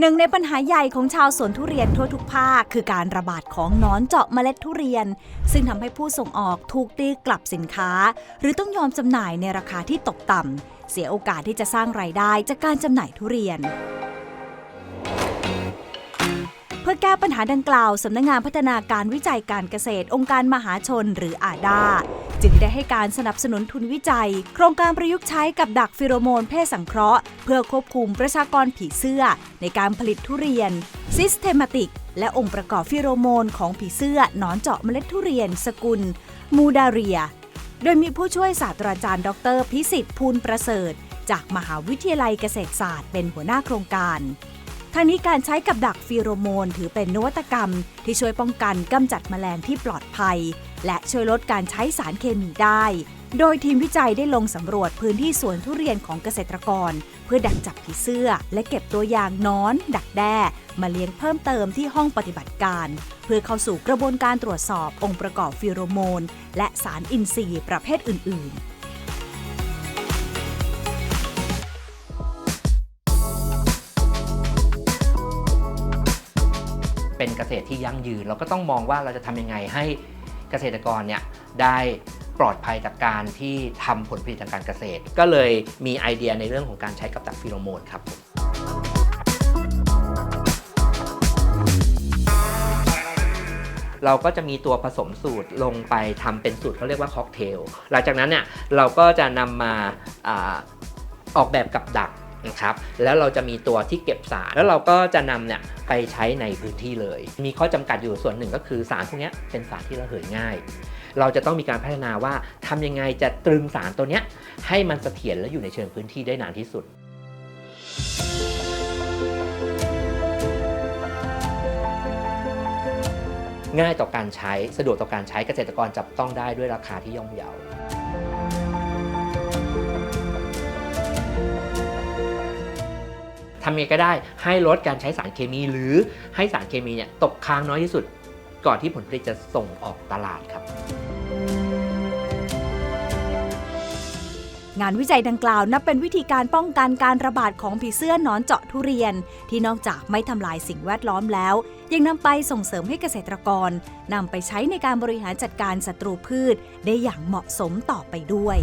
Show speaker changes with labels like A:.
A: หนึ่งในปัญหาใหญ่ของชาวสวนทุเรียนทั่วทุกภาค คือการระบาดของนอนเจาะเมล็ดทุเรียน ซึ่งทำให้ผู้ส่งออกถูกตีกลับสินค้า หรือต้องยอมจำหน่ายในราคาที่ตกต่ำเสียโอกาสที่จะสร้างรายได้จากการจำหน่ายทุเรียน แก้ปัญหาดังกล่าวสำนักงานพัฒนาการวิจัยการเกษตร องค์การมหาชนหรืออาดาจึงได้ให้การสนับสนุนทุนวิจัย โครงการประยุกต์ใช้กับดักฟิโรโมนเพศสังเคราะห์ เพื่อควบคุมประชากรผีเสื้อ ในการผลิตทุเรียน ซิสเทมติก และองค์ประกอบฟิโรโมนของผีเสื้อหนอนเจาะเมล็ดทุเรียน สกุล มูดาเรีย โดยมีผู้ช่วยศาสตราจารย์ ดร พิสิทธิ์ ภูลประเสริฐ จากมหาวิทยาลัยเกษตรศาสตร์ เป็นหัวหน้าโครงการ ทางนี้การใช้กับดักฟีโรโมน ถือเป็นนวัตกรรม ที่ช่วยป้องกันกำจัดแมลงที่ปลอดภัย และช่วยลดการใช้สารเคมีได้ โดยทีมวิจัยได้ลงสำรวจพื้นที่สวนทุเรียนของเกษตรกร เพื่อดักจับผีเสื้อ และเก็บตัวอย่างนอน ดักแด้ มาเลี้ยงเพิ่มเติมที่ห้องปฏิบัติการ เพื่อเข้าสู่กระบวนการตรวจสอบองค์ประกอบฟีโรโมน และสารอินทรีย์ประเภทอื่น ๆ
B: เป็นเกษตรที่ยั่งยืน เราก็ต้องมองว่าเราจะทำยังไงให้เกษตรกรเนี่ยได้ปลอดภัยจากการที่ทำผลผลิตทางการเกษตร ก็เลยมีไอเดียในเรื่องของการใช้กับดักฟิโรโมนครับเราก็จะมีตัวผสมสูตรลงไปทำเป็นสูตรเขาเรียกว่าค็อกเทล หลังจากนั้นเนี่ยเราก็จะนำมาอาออกแบบกับดัก นะครับแล้วเราจะมีตัวที่เก็บสาร แล้วเราก็จะนำเนี่ยไปใช้ในพื้นที่เลย มีข้อจำกัดอยู่ส่วนหนึ่งก็คือสารพวกนี้เป็นสารที่ระเหยง่าย เราจะต้องมีการพัฒนาว่าทำยังไงจะตรึงสารตัวนี้ให้มันเสถียรและอยู่ในเชิงพื้นที่ได้นานที่สุดง่ายต่อการใช้ สะดวกต่อการใช้เกษตรกรจับต้องได้ด้วยราคาที่ย่อมเยา ทำยังไงก็ได้ให้ลดการใช้สารเคมีหรือให้สารเคมีเนี่ยตกค้างน้อยที่สุด ก่อนที่ผลผลิตจะส่งออกตลาดครับ
A: งานวิจัยดังกล่าวนับเป็นวิธีการป้องกันการระบาดของผีเสื้อหนอนเจาะทุเรียน ที่นอกจากไม่ทำลายสิ่งแวดล้อมแล้ว ยังนำไปส่งเสริมให้เกษตรกรนำไปใช้ในการบริหารจัดการศัตรูพืช ได้อย่างเหมาะสมต่อไปด้วย